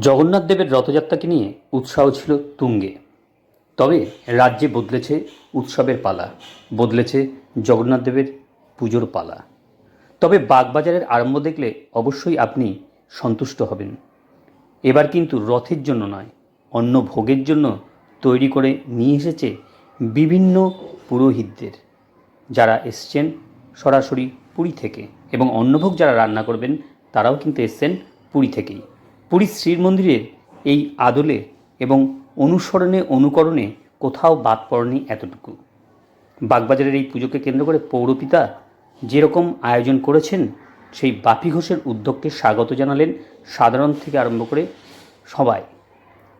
জগন্নাথ দেবের রথযাত্রাকে নিয়ে উৎসাহ ছিল তুঙ্গে। তবে রাজ্যে বদলেছে উৎসবের পালা, বদলেছে জগন্নাথ দেবের পুজোর পালা। তবে বাগবাজারের আরম্ভ দেখলে অবশ্যই আপনি সন্তুষ্ট হবেন। এবার কিন্তু রথের জন্য নয় অন্য ভোগের জন্য তৈরি করে নিয়ে এসেছে বিভিন্ন পুরোহিতদের। যারা এসছেন সরাসরি পুরী থেকে এবং অন্নভোগ যারা রান্না করবেন, তারাও কিন্তু এসছেন পুরী থেকেই। পুরীর শ্রীমন্দিরের এই আদলে এবং অনুসরণে অনুকরণে কোথাও বাদ পড়েনি এতটুকু। বাগবাজারের এই পুজোকে কেন্দ্র করে পৌরপিতা যেরকম আয়োজন করেছেন, সেই বাপি ঘোষের উদ্যোগকে স্বাগত জানালেন সাধারণ থেকে আরম্ভ করে সবাই।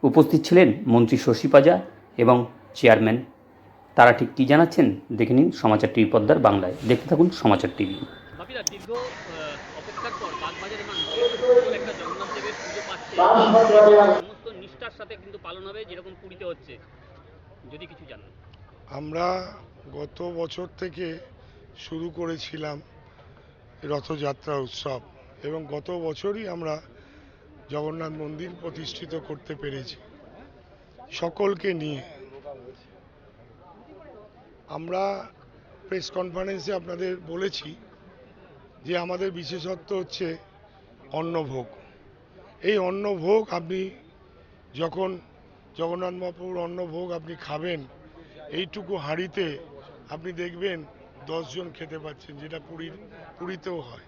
উপস্থিত ছিলেন মন্ত্রী শশী পাজা এবং চেয়ারম্যান। তারা ঠিক কী জানাচ্ছেন, দেখে নিন সমাচার টিভি পদ্মার বাংলায়। দেখতে থাকুন সমাচার টিভি বাপিদা দীর্ঘ আহ, অপেক্ষার পর বাগবাজারের মানুষ সুন্দর একটা জগন্নাথ দেবের পুজো পাচ্ছে সমস্ত নিষ্ঠার সাথে কিন্তু পালন হবে, যেরকম পুরীতে হচ্ছে। যদি কিছু আমরা গত বছর থেকে শুরু করেছিলাম রথযাত্রা উৎসব এবং গত বছরই আমরা জগন্নাথ মন্দির প্রতিষ্ঠিত করতে পেরেছি। সকলকে নিয়ে আমরা প্রেস কনফারেন্সে আপনাদের বলেছি যে আমাদের বিশেষত্ব হচ্ছে অন্নভোগ। এই অন্নভোগ আপনি যখন জগন্নাথ মহাপ্রভুর অন্নভোগ আপনি খাবেন এইটুকু হাঁড়িতে আপনি দেখবেন দশজন খেতে পাচ্ছেন যেটা পুরীর পুরীতেও হয়।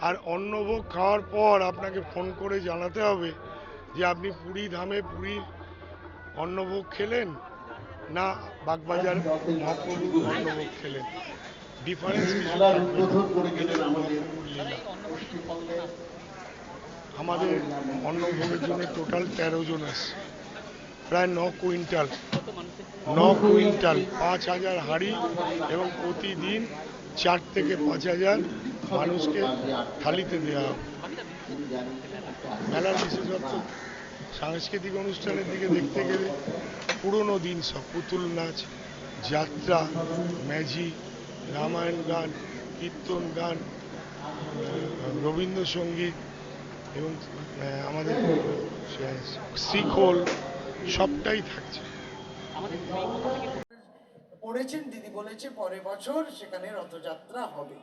আর অন্নভোগ খাওয়ার পর আপনাকে ফোন করে জানাতে হবে যে আপনি পুরী ধামে পুরীর অন্নভোগ খেলেন না বাগবাজার মহাপ্রভুর অন্নভোগ খেলেন? ডিফারেন্স কিছু থাকবে না। এটা মহাপ্রভুর লীলা। আমাদের অন্নভোগের জন্য টোটাল তেরো জন আসছে প্রায় ন কুইন্টাল। ন কুইন্টাল, পাঁচ হাজার হাঁড়ি এবং প্রতিদিন চার থেকে পাঁচ হাজার মানুষকে থালিতে দেওয়া হবে। মেলার বিশেষত্ব, সাংস্কৃতিক অনুষ্ঠানের দিকে দেখতে গেলে পুরনো দিন সব, পুতুল নাচ, যাত্রা ম্যাজিক রামায়ণ গান, কীর্তন গান, রবীন্দ্রসঙ্গীত এবং আমাদের শ্রীখোল সবটাই থাকছে। পড়েছেন দিদি বলেছে পরের বছর সেখানে রথযাত্রা হবে।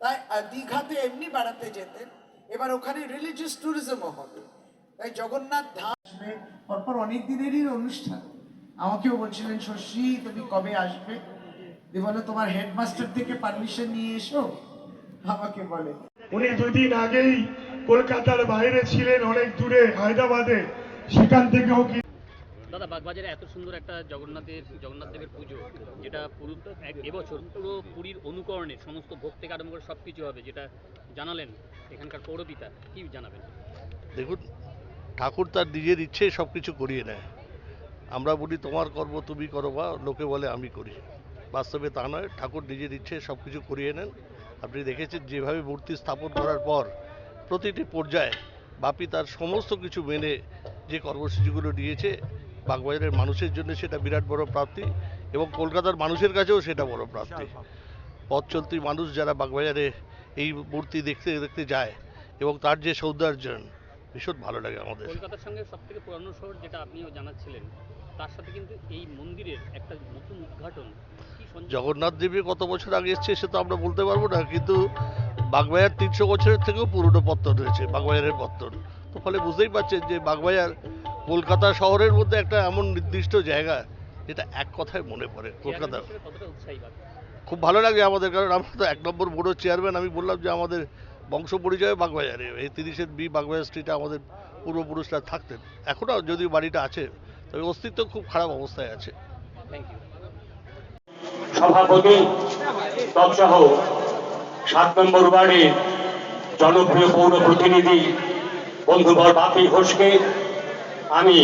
তাই দীঘাতে এমনি বেড়াতে যেতেন। এবার ওখানে রিলিজিয়াস ট্যুরিজমও হবে। তাই জগন্নাথ ধাম পরপর অনেক দিনেরই অনুষ্ঠান। আমাকেও বলছিলেন শশী তুমি কবে আসবে? দি বলে তোমার হেডমাস্টার থেকে পারমিশন নিয়ে এসো। আমাকে বলে। উনি দুদিন আগেই কলকাতার বাইরে ছিলেন অনেক দূরে হায়দ্রাবাদে। সেখান থেকেও কি দাদা বাগবাজারে এত সুন্দর একটা জগন্নাথের জগন্নাথ দেবের পুজো যেটা পুরো এবছর পুরো পুরীর অনুকরণে সমস্ত ভোগ থেকে আরম্ভ করে সব কিছু হবে যেটা জানালেন এখানকার পৌরপিতা কি জানাবেন? দেখুন ঠাকুর তার নিজের ইচ্ছে সব কিছু করিয়ে নেয়। আমরা বলি তোমার কর্ম তুমি করো বা লোকে বলে আমি করি। বাস্তবে তা নয় ঠাকুর নিজের ইচ্ছে সব কিছু করিয়ে নেন। আপনি দেখেছেন যেভাবে মূর্তি স্থাপন করার পর প্রতিটি পর্যায়ে বাপি তার সমস্ত কিছু মেনে যে কর্মসূচিগুলো নিয়েছে বাগবাজারের মানুষের জন্য সেটা বিরাট বড় প্রাপ্তি এবং কলকাতার মানুষের কাছেও সেটা বড় প্রাপ্তি। পথ চলতি মানুষ যারা বাগবাজারে এই মূর্তি দেখতে দেখতে যায় এবং তার যে সৌন্দর্যন ভীষণ ভালো লাগে আমাদের। কলকাতার সঙ্গে সব থেকে পুরানো শহর যেটা আপনিও জানাচ্ছিলেন তার সাথে কিন্তু এই মন্দিরের একটা নতুন উদ্ঘাটন। জগন্নাথ দেবী কত বছর আগে এসছে সে তো আমরা বলতে পারব না কিন্তু বাগবাজার তিনশো বছরের থেকেও পুরনো পত্তন রয়েছে বাগবাজারের পত্তন। তো ফলে বুঝতেই পারছেন যে বাগবাজার কলকাতা শহরের মধ্যে একটা এমন নির্দিষ্ট জায়গা যেটা এক কথায় মনে পড়ে কলকাতা। খুব ভালো লাগে আমাদের কারণ আমরা তো এক নম্বর বড় চেয়ারম্যান আমি বললাম যে আমাদের বংশ পরিচয় বাগবাজারে এই তিরিশের বি বাগবাজার স্ট্রিটে আমাদের পূর্বপুরুষরা থাকতেন। এখনও যদিও বাড়িটা আছে তবে অস্তিত্ব খুব খারাপ অবস্থায় আছে। সভাপতি তৎসহ সাত নম্বর ওয়ার্ডে জনপ্রিয় পৌর প্রতিনিধি বন্ধুবর বাপি ঘোষকে আমি